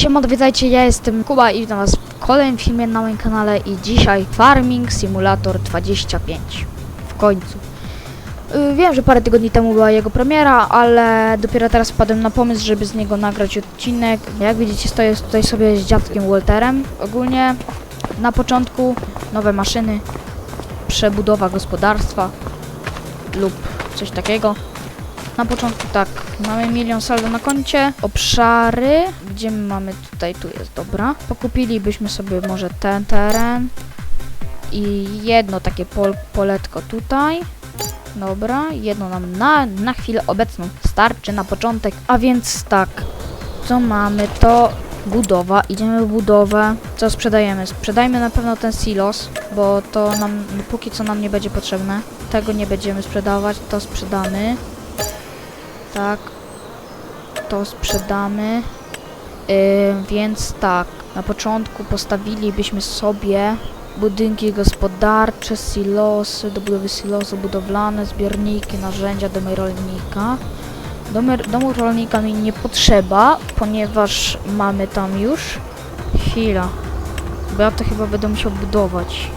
Siema, witajcie, ja jestem Kuba i witam was w kolejnym filmie na moim kanale i dzisiaj Farming Simulator 25. W końcu. Y, Wiem, że parę tygodni temu była jego premiera, ale dopiero teraz wpadłem na pomysł, żeby z niego nagrać odcinek. Jak widzicie, stoję tutaj sobie z dziadkiem Walterem. Ogólnie na początku nowe maszyny, przebudowa gospodarstwa lub coś takiego. Na początku tak, mamy milion saldo na koncie, obszary, gdzie my mamy tutaj, tu jest, dobra. Pokupilibyśmy sobie może ten teren i jedno takie pol, poletko tutaj. Dobra, jedno nam na, na chwilę obecną starczy na początek, a więc tak, co mamy to budowa, idziemy w budowę, co sprzedajemy? Sprzedajmy na pewno ten silos, bo to nam, póki co nam nie będzie potrzebne. Tego nie będziemy sprzedawać, to sprzedamy. Tak. To sprzedamy. Yy, więc tak, na początku postawilibyśmy sobie budynki gospodarcze, silosy, do budowy silosu budowlane, zbiorniki, narzędzia, domy rolnika. Domy, domu rolnika mi nie potrzeba, ponieważ mamy tam już. Chwila. Bo ja to chyba będę musiał budować.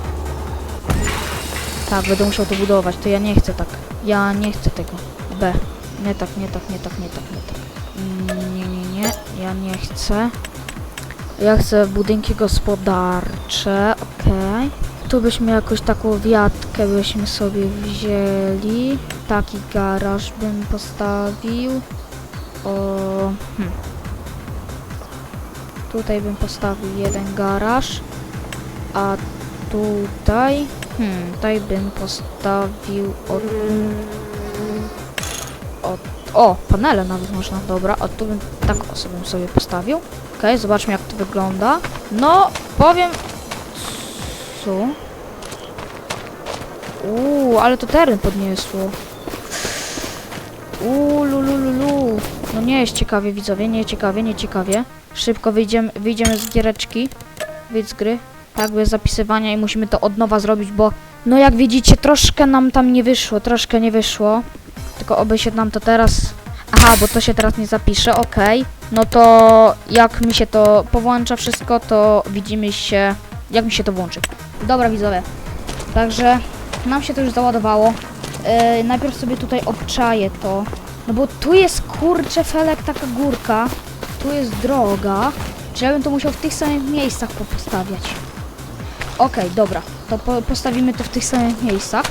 Tak, będę musiał to budować, to ja nie chcę tak. Ja nie chcę tego. B. Nie tak, nie tak, nie tak, nie tak, nie tak. Mm, Nie, nie, nie, ja nie chcę. Ja chcę budynki gospodarcze, okej. Tu byśmy jakoś taką wiatkę byśmy sobie wzięli. Taki garaż bym postawił. O, hmm. Tutaj bym postawił jeden garaż. A tutaj, hmm, tutaj bym postawił od o, panele nawet można, dobra, a tu bym tak osobę sobie postawił. Okej, zobaczmy jak to wygląda. No, powiem... Co? Uuu, ale to teren podniosło. Uuu, lulululu. No nie jest ciekawie, widzowie, nie ciekawie, nie ciekawie. Szybko wyjdziemy, wyjdziemy z giereczki. Wyjdź z gry. Tak, bez zapisywania i musimy to od nowa zrobić, bo... No jak widzicie, troszkę nam tam nie wyszło, troszkę nie wyszło. Tylko oby się nam to teraz... Aha, bo to się teraz nie zapisze, okej. No to jak mi się to powłącza wszystko, to widzimy się... Jak mi się to włączy. Dobra widzowie. Także nam się to już załadowało. Yy, najpierw sobie tutaj obczaję to. No bo tu jest kurczę felek taka górka. Tu jest droga. Czy ja bym to musiał w tych samych miejscach po- postawiać? Okej, dobra. To po postawimy to w tych samych miejscach.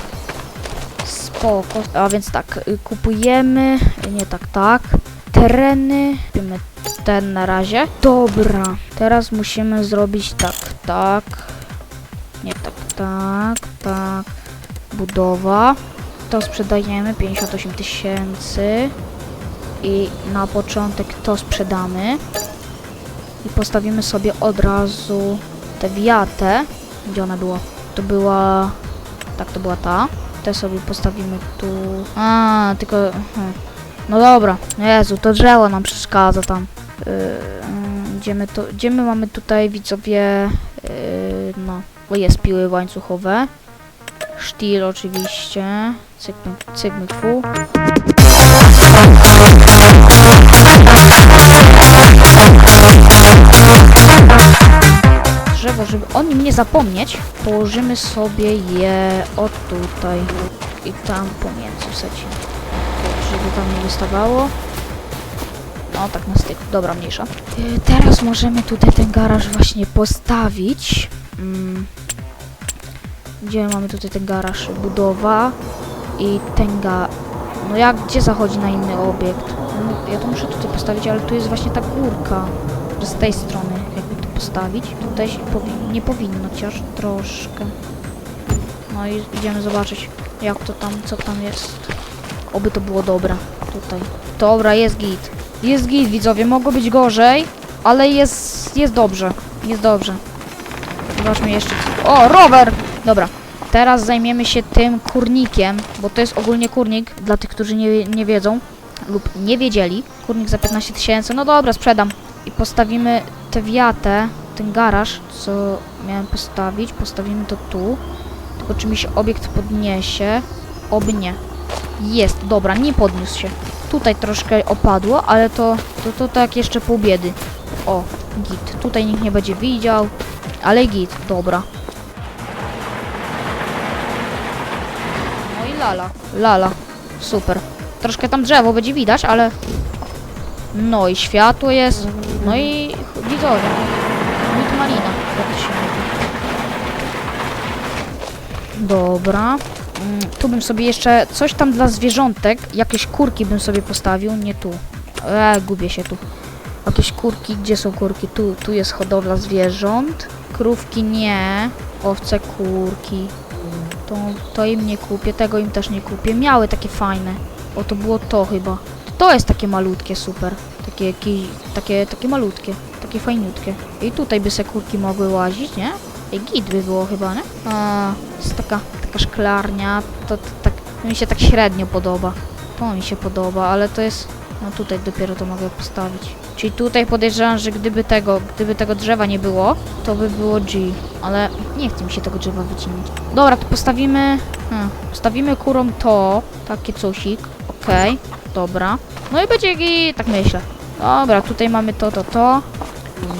Spoko. A więc tak, y, kupujemy, nie tak, tak. Tereny, kupimy ten na razie. Dobra, teraz musimy zrobić tak, tak. Nie tak, tak, tak. Budowa. To sprzedajemy, 58 tysięcy. I na początek to sprzedamy. I postawimy sobie od razu tę wiatę. Gdzie ona była? To była... Tak, to była ta. Te sobie postawimy tu. A, tylko. hmm. No dobra. Jezu, to drzewo nam przeszkadza tam. Yy, yy, gdzie, my to, gdzie my mamy tutaj widzowie. Yy, no. Bo jest piły łańcuchowe. Sztil oczywiście. Cykmy, cykmy fu. Żeby o nim nie zapomnieć, położymy sobie je o tutaj i tam pomiędzy wsadzimy. Tak, Żeby tam nie wystawało. No tak na styk, dobra, mniejsza. Y, Teraz możemy tutaj ten garaż właśnie postawić. Mm. Gdzie mamy tutaj ten garaż? Budowa i ten ga... No jak, gdzie zachodzi na inny obiekt? No, ja to muszę tutaj postawić, ale tu jest właśnie ta górka. Z tej strony postawić. Tutaj się powi- nie powinno, chociaż troszkę. No i idziemy zobaczyć jak to tam, co tam jest. Oby to było dobre tutaj. Dobra, jest git. Jest git, widzowie, mogło być gorzej, ale jest, jest dobrze. Jest dobrze. Zobaczmy jeszcze. O, rower! Dobra. Teraz zajmiemy się tym kurnikiem, bo to jest ogólnie kurnik, dla tych, którzy nie, nie wiedzą lub nie wiedzieli. Kurnik za 15 tysięcy, no dobra, sprzedam. I postawimy tę wiatę, ten garaż, co miałem postawić, postawimy to tu. Tylko czy mi się obiekt podniesie? Oby nie. Jest, dobra, nie podniósł się. Tutaj troszkę opadło, ale to, to, to tak jeszcze pół biedy. O, Git. Tutaj nikt nie będzie widział, ale git, dobra. No i lala. Lala. Super. Troszkę tam drzewo będzie widać, ale... No i światło jest. No i widzowie. Mit mówi. Dobra. Mm, Tu bym sobie jeszcze coś tam dla zwierzątek, jakieś kurki bym sobie postawił, nie tu. E, gubię się tu. Jakieś kurki, gdzie są kurki? Tu, tu jest hodowla zwierząt. Krówki nie, owce, kurki. To, to im nie kupię, tego im też nie kupię. Miały takie fajne. O, to było to chyba. To jest takie malutkie, super. Takie, jakieś, takie, takie malutkie, takie fajniutkie. I tutaj by se kurki mogły łazić, nie? I git by było chyba, nie? A, jest taka, taka szklarnia, to, to tak, mi się tak średnio podoba. To mi się podoba, ale to jest, no tutaj dopiero to mogę postawić. Czyli tutaj podejrzewam, że gdyby tego, gdyby tego drzewa nie było, to by było G. Ale nie chce mi się tego drzewa wycinać. Dobra, to postawimy, hmm, postawimy kurom to, takie cosik, okej, dobra. No i będzie i tak myślę. Dobra, tutaj mamy to, to, to.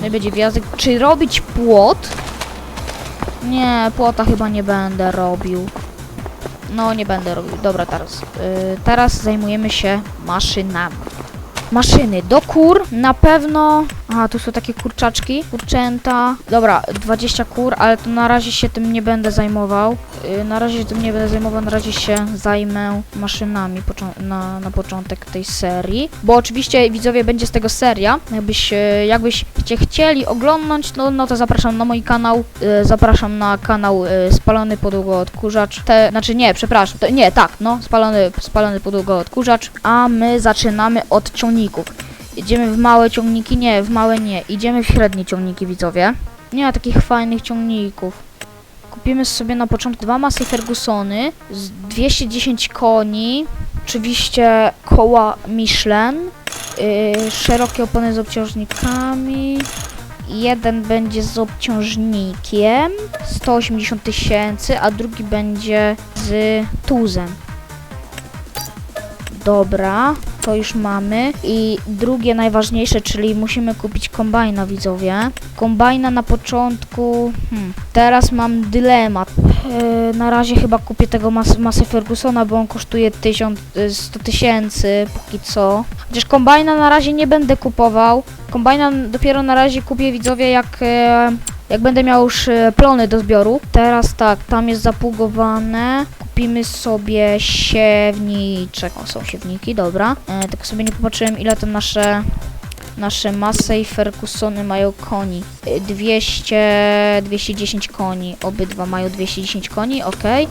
No i będzie wjazd. Czy robić płot? Nie, płota chyba nie będę robił. No, nie będę robił. Dobra, teraz. y, teraz zajmujemy się maszynami. Maszyny do kur na pewno. Aha, tu są takie kurczaczki, kurczęta. Dobra, 20 kur, ale to na razie się tym nie będę zajmował. Y, na razie się tym nie będę zajmował, na razie się zajmę maszynami na, na początek tej serii. Bo oczywiście widzowie będzie z tego seria. Jakbyś, y, jakbyście chcieli oglądnąć, no, no to zapraszam na mój kanał. Y, zapraszam na kanał y, Spalony Podługo Odkurzacz. Te, znaczy nie, przepraszam. To, nie, tak, no, Spalony, spalony Podługo Odkurzacz. A my zaczynamy od ciągników. Idziemy w małe ciągniki? Nie, w małe nie. Idziemy w średnie ciągniki, widzowie. Nie ma takich fajnych ciągników. Kupimy sobie na początku dwa masy Fergusony z 210 koni. Oczywiście koła Michelin. Yy, szerokie opony z obciążnikami. Jeden będzie z obciążnikiem 180 tysięcy, a drugi będzie z tuzem. Dobra, to już mamy. I drugie najważniejsze, czyli musimy kupić kombajna, widzowie. Kombajna na początku. Hmm, teraz mam dylemat. Yy, na razie chyba kupię tego mas masy Fergusona, bo on kosztuje 1000, y, 100 tysięcy póki co. Chociaż kombajna na razie nie będę kupował. Kombajna dopiero na razie kupię, widzowie, jak. E, jak będę miał już e, plony do zbioru. Teraz tak, tam jest zapługowane. Kupimy sobie siewniczek. O, są siewniki, dobra. E, tylko sobie nie popatrzyłem, ile tam nasze nasze Massey i mają koni. E, 200, 210 koni. Obydwa mają 210 koni, ok. E,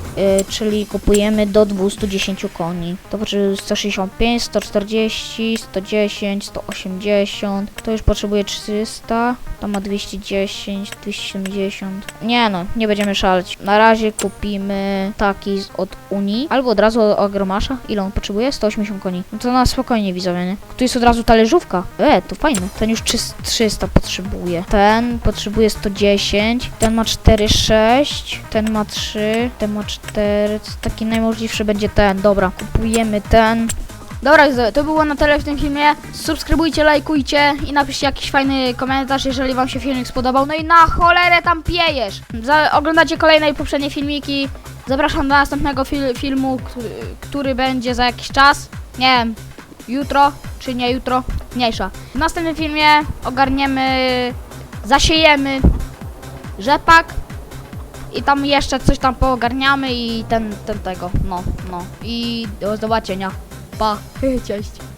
czyli kupujemy do 210 koni. To znaczy 165, 140, 110, 180. Kto już potrzebuje 300? To ma 210, 270. Nie no, nie będziemy szaleć. Na razie kupimy taki od Unii. Albo od razu od Agromasza. Ile on potrzebuje? 180 koni. No to na spokojnie widzowie, nie? Tu jest od razu talerzówka. E, to fajne. Ten już 300 300 potrzebuje. Ten potrzebuje 110. Ten ma 4,6. Ten ma 3. Ten ma 4. Taki najmożliwszy będzie ten. Dobra, kupujemy ten. Dobra, to było na tyle w tym filmie. Subskrybujcie, lajkujcie i napiszcie jakiś fajny komentarz, jeżeli wam się filmik spodobał. No i na cholerę tam piejesz! Za, oglądacie kolejne i poprzednie filmiki. Zapraszam do następnego fil, filmu, który, który będzie za jakiś czas. Nie wiem, jutro czy nie jutro, mniejsza. W następnym filmie ogarniemy, zasiejemy rzepak i tam jeszcze coś tam poogarniamy i ten, ten tego, no, no. I do zobaczenia. Pa, cześć.